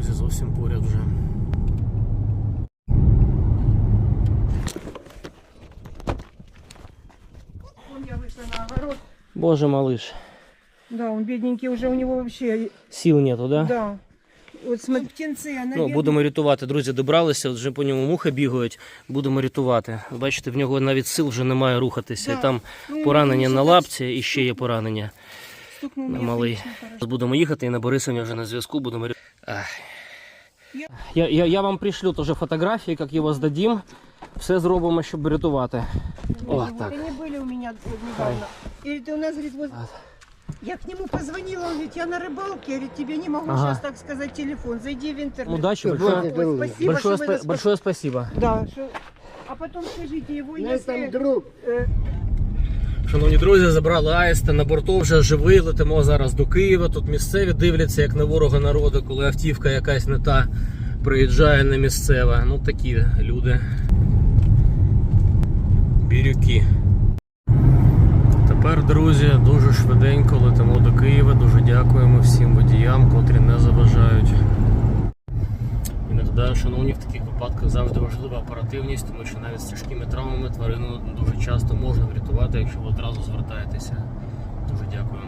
Друзі, зовсім поряд вже. Вон я вышла на огород. Боже, малыш. Да, он бедненький уже, у него вообще... Сил нету, да? Да. Вот смотри, птенцы, а Ну, наверное... будемо рятувати. Друзі, добралися, вже по ньому мухи бігають. Будемо рятувати. Бачите, в нього навіть сил вже немає рухатися. Да. І там Ну, поранення він на ще лапці і ще є поранення. Стукнул на меня, малий. конечно, хорошо. Зараз будемо їхати і на Борисові вже на зв'язку будемо. ря- Ах. Я- Я, я, я вам пришлю теж фотографії, як його здадім. Все зробимо, щоб рятувати. О, Вот, так. Они были у меня вот недавно. И говорит, у нас, говорит, вот... Я к нему позвонила, он говорит, я на рыбалке, говорит, тебе не могу Ага. сейчас так сказать телефон, зайди в интернет. Удачи Ой, большое. спасибо, Большое, что вы спа- нас большое спасибо. Да, что... А потом скажите, его если... друг. э, Шановні друзі, забрали Аїста на борту вже живий. Летимо зараз до Києва. Тут місцеві дивляться, як на ворога народу, коли автівка якась не та приїжджає не місцева. Ну такі люди. Бірюки. Тепер, друзі, дуже швиденько летимо до Києва. Дуже дякуємо всім водіям, котрі не заважають. І нагадаю, шановні, в таких випадках завжди важлива оперативність, тому що навіть з тяжкими травмами тварину дуже часто можна врятувати, якщо ви одразу звертаєтеся. Дуже дякую.